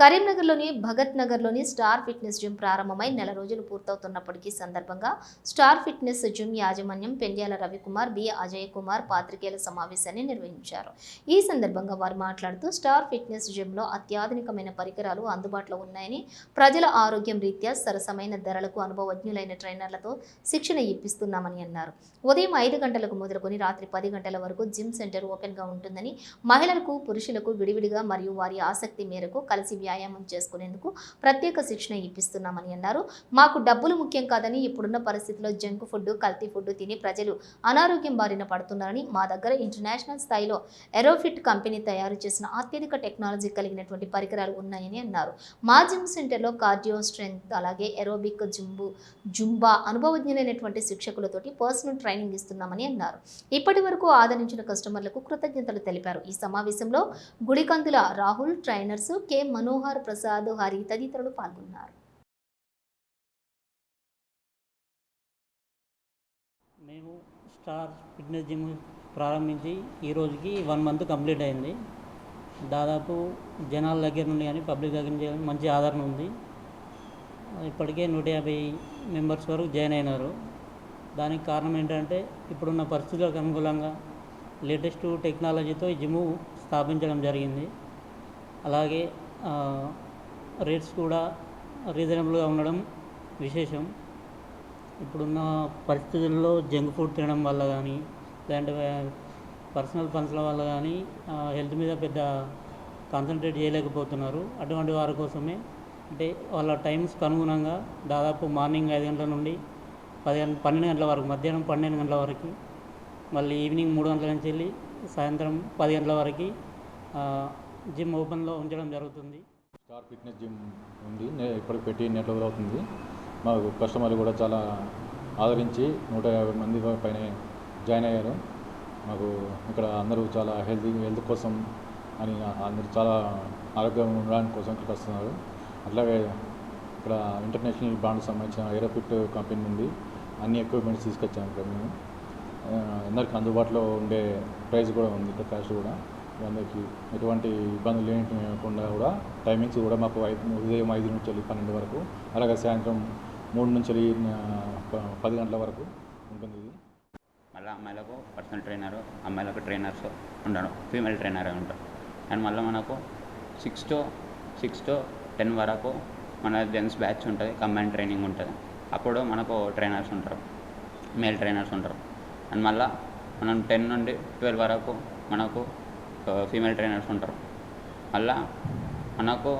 కరీంనగర్లోని భగత్ నగర్లోని star fitness gym ప్రారంభమై నెల రోజులు పూర్తవుతున్నప్పటికీ సందర్భంగా స్టార్ ఫిట్నెస్ జిమ్ యాజమాన్యం పెండ్యాల రవికుమార్ బి. అజయ్ కుమార్ పాత్రికేయుల సమావేశాన్ని నిర్వహించారు. ఈ సందర్భంగా వారు మాట్లాడుతూ స్టార్ ఫిట్నెస్ జిమ్లో అత్యాధునికమైన పరికరాలు అందుబాటులో ఉన్నాయని ప్రజల ఆరోగ్యం రీత్యా సరసమైన ధరలకు అనుభవజ్ఞులైన ట్రైనర్లతో శిక్షణ ఇప్పిస్తున్నామని అన్నారు. ఉదయం ఐదు గంటలకు మొదలుకొని రాత్రి పది గంటల వరకు జిమ్ సెంటర్ ఓపెన్గా ఉంటుందని మహిళలకు పురుషులకు విడివిడిగా మరియు వారి ఆసక్తి మేరకు కలిసి వ్యాయామం చేసుకునేందుకు ప్రత్యేక శిక్షణ ఇప్పిస్తున్నామని అన్నారు. మాకు డబ్బులు ముఖ్యం కాదని ఇప్పుడున్న పరిస్థితిలో జంక్ ఫుడ్ కల్తీ ఫుడ్ తిని ప్రజలు అనారోగ్యం బారిన పడుతున్నారని మా దగ్గర ఇంటర్నేషనల్ స్థాయిలో ఎరోఫిట్ కంపెనీ తయారు చేసిన అత్యధిక టెక్నాలజీ కలిగినటువంటి పరికరాలు ఉన్నాయని అన్నారు. మా జిమ్ సెంటర్లో కార్డియో స్ట్రెంగ్త్ అలాగే ఎరోబిక్ జుంబు జుంబా అనుభవజ్ఞులైనటువంటి శిక్షకులతోటి పర్సనల్ ట్రైనింగ్ ఇస్తున్నామని అన్నారు. ఇప్పటి వరకు ఆదరించిన కస్టమర్లకు కృతజ్ఞతలు తెలిపారు. ఈ సమావేశంలో గుడికందుల రాహుల్ ట్రైనర్స్ కె. మను మనోహర్ ప్రసాద్ హరి తదితరులు పాల్గొన్నారు. మేము స్టార్ ఫిట్నెస్ జిమ్ ప్రారంభించి ఈ రోజుకి వన్ మంత్ కంప్లీట్ అయింది. దాదాపు జనాల దగ్గర నుండి కానీ పబ్లిక్ దగ్గర నుంచి కానీ మంచి ఆదరణ ఉంది. ఇప్పటికే నూట యాభై మెంబర్స్ వరకు జాయిన్ అయినారు. దానికి కారణం ఏంటంటే ఇప్పుడున్న పరిస్థితులకు అనుకూలంగా లేటెస్ట్ టెక్నాలజీతో ఈ జిమ్ స్థాపించడం జరిగింది. అలాగే రేట్స్ కూడా రీజనబుల్గా ఉండడం విశేషం. ఇప్పుడున్న పరిస్థితుల్లో జంక్ ఫుడ్ తినడం వల్ల కానీ లేదంటే పర్సనల్ ఫండ్స్ల వల్ల కానీ హెల్త్ మీద పెద్ద కాన్సన్ట్రేట్ చేయలేకపోతున్నారు. అటువంటి వారి కోసమే. అంటే వాళ్ళ టైమ్స్ అనుగుణంగా దాదాపు మార్నింగ్ ఐదు గంటల నుండి పది గంట పన్నెండు గంటల వరకు మధ్యాహ్నం పన్నెండు గంటల వరకు మళ్ళీ ఈవినింగ్ మూడు గంటల నుంచి వెళ్ళి సాయంత్రం పది గంటల వరకు జిమ్ ఓపెన్లో ఉంచడం జరుగుతుంది. స్టార్ ఫిట్నెస్ జిమ్ ఉంది ఇప్పటికి పెట్టి నెట్వర్క్ రోజులు అవుతుంది. మాకు కస్టమర్లు కూడా చాలా ఆదరించి నూట యాభై మంది పైన జాయిన్ అయ్యారు. మాకు ఇక్కడ అందరూ చాలా హెల్తీ హెల్త్ కోసం అని అందరూ చాలా ఆరోగ్యంగా ఉండడానికి కోసం ఇక్కడికి వస్తున్నారు. అట్లాగే ఇక్కడ ఇంటర్నేషనల్ బ్రాండ్ సంబంధించిన ఏరోఫిట్ కంపెనీ నుండి అన్ని ఎక్విప్మెంట్స్ తీసుకొచ్చాము ఇక్కడ మేము. అందరికీ అందుబాటులో ఉండే ప్రైస్ కూడా ఉంది ఇక్కడ కాస్ట్ కూడా. అందరికీ ఎటువంటి ఇబ్బందులు లేకుండా కూడా టైమింగ్స్ కూడా మాకు ఐదు ఉదయం ఐదు నుంచి వెళ్ళి పన్నెండు వరకు అలాగే సాయంత్రం మూడు నుంచి వెళ్ళి పది గంటల వరకు ఉంటుంది ఇది. మళ్ళీ అమ్మాయిలకు పర్సనల్ ట్రైనర్ అమ్మాయిలకు ట్రైనర్స్ ఉండడం ఫీమేల్ ట్రైనర్ ఉంటారు. అండ్ మళ్ళీ మనకు six to six to ten వరకు మన జెంట్స్ బ్యాచ్ ఉంటుంది కంబైన్ ట్రైనింగ్ ఉంటుంది. అప్పుడు మనకు ట్రైనర్స్ ఉంటారు మేల్ ట్రైనర్స్ ఉంటారు. అండ్ మళ్ళీ మనం టెన్ నుండి ట్వెల్వ్ వరకు మనకు ఫీమేల్ ట్రైనర్స్ ఉంటారు. అలా మనకు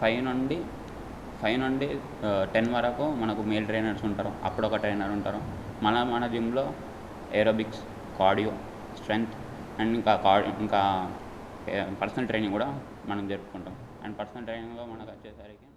ఫైవ్ నుండి ఫైవ్ నుండి టెన్ వరకు మనకు మేల్ ట్రైనర్స్ ఉంటారు. అప్పుడు ఒక ట్రైనర్ ఉంటారు. మన మన జిమ్లో ఏరోబిక్స్ కార్డియో స్ట్రెంగ్త్ అండ్ ఇంకా కార్డ్ ఇంకా పర్సనల్ ట్రైనింగ్ కూడా మనం జరుపుకుంటాం. అండ్ పర్సనల్ ట్రైనింగ్లో మనకు వచ్చేసరికి